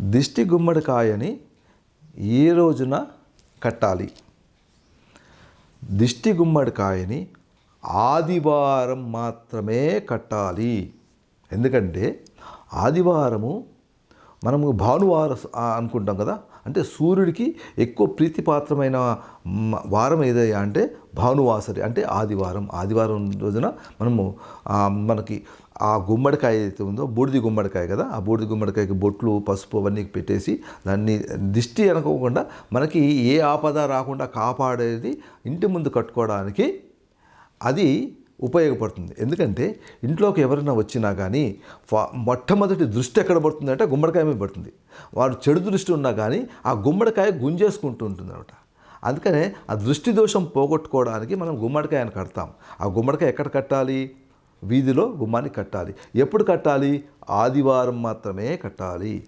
దిష్టి గుమ్మడికాయని ఏ రోజున కట్టాలి? దిష్టి గుమ్మడికాయని ఆదివారం మాత్రమే కట్టాలి. ఎందుకంటే ఆదివారము మనము భానువారం అనుకుంటాం కదా? అంటే సూర్యుడికి ఎక్కువ ప్రీతిపాత్రమైన వారం ఏదయ్యా అంటే భానువాసరి అంటే ఆదివారం. ఆదివారం రోజున మనము మనకి ఆ గుమ్మడికాయ ఏదైతే ఉందో బూడిది గుమ్మడికాయ కదా ఆ బూడిది గుమ్మడికాయకి బొట్లు పసుపు అవన్నీ పెట్టేసి దాన్ని దిష్టి అనుకోకుండా మనకి ఏ ఆపద రాకుండా కాపాడేది ఇంటి ముందు కట్టుకోవడానికి అది ఉపయోగపడుతుంది. ఎందుకంటే ఇంట్లోకి ఎవరైనా వచ్చినా కానీ ఫా మొట్టమొదటి దృష్టి ఎక్కడ పడుతుంది అంటే గుమ్మడికాయ మీద పడుతుంది. వారు చెడు దృష్టి ఉన్నా కానీ ఆ గుమ్మడికాయ గుంజేసుకుంటూ ఉంటుంది అనమాట అందుకనే ఆ దృష్టి దోషం పోగొట్టుకోవడానికి మనం గుమ్మడికాయను కడతాం. ఆ గుమ్మడికాయ ఎక్కడ కట్టాలి? వీధిలో గుమ్మాన్ని కట్టాలి. ఎప్పుడు కట్టాలి? ఆదివారం మాత్రమే కట్టాలి.